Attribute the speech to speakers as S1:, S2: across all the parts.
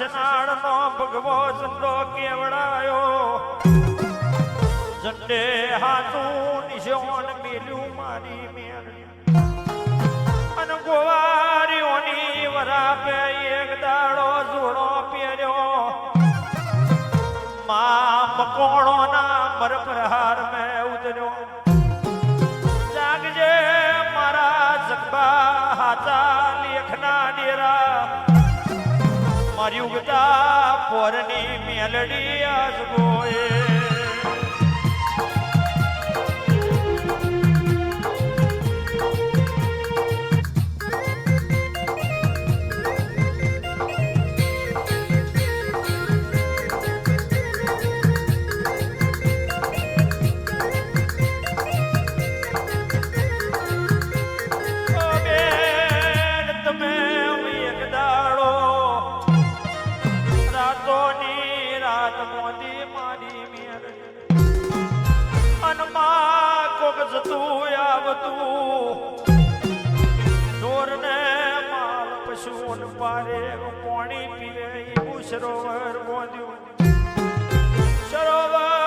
S1: માં નો ભગવો ચંડો કેવડાયો? જંડે હાથું નિશોન મેલ્યું મારી મેળ અને ગોવારીઓની વરાપે એક દાડો જોડો પહેર્યો. મા મકોણો ના મર પ્રહાર મેં ઉતર્યો. પોરની મેલડી આજ જતું આવતું. ઢોરને માલ પશુઓને પારે પાણી પીવે એવું સરોવર બોંધ્યું સરોવર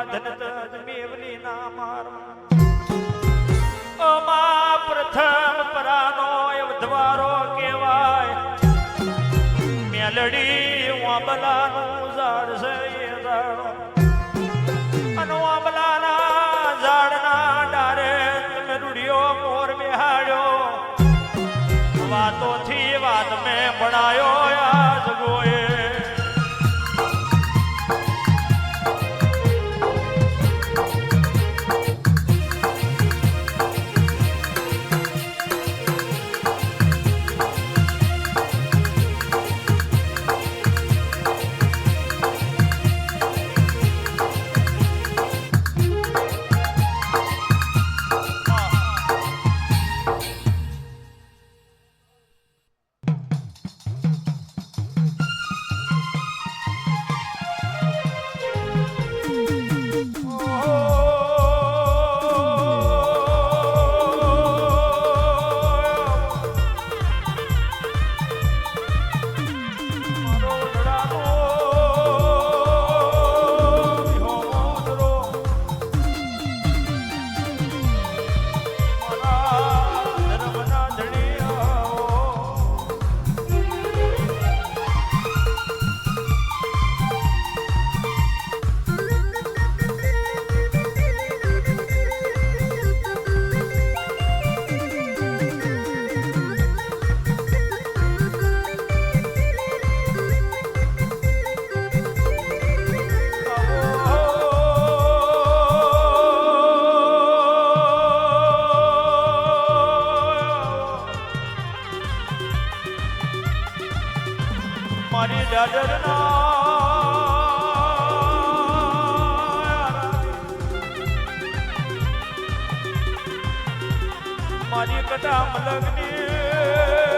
S1: માં પેલા ધનત મેવલી ના મારવા અમા પ્રથમ પરાનો અવધવારો કહેવાય. મેલડી વાંબલાનું ઝાડ છે એ ઝાડ. મારી દાદર મારી કટા મલગની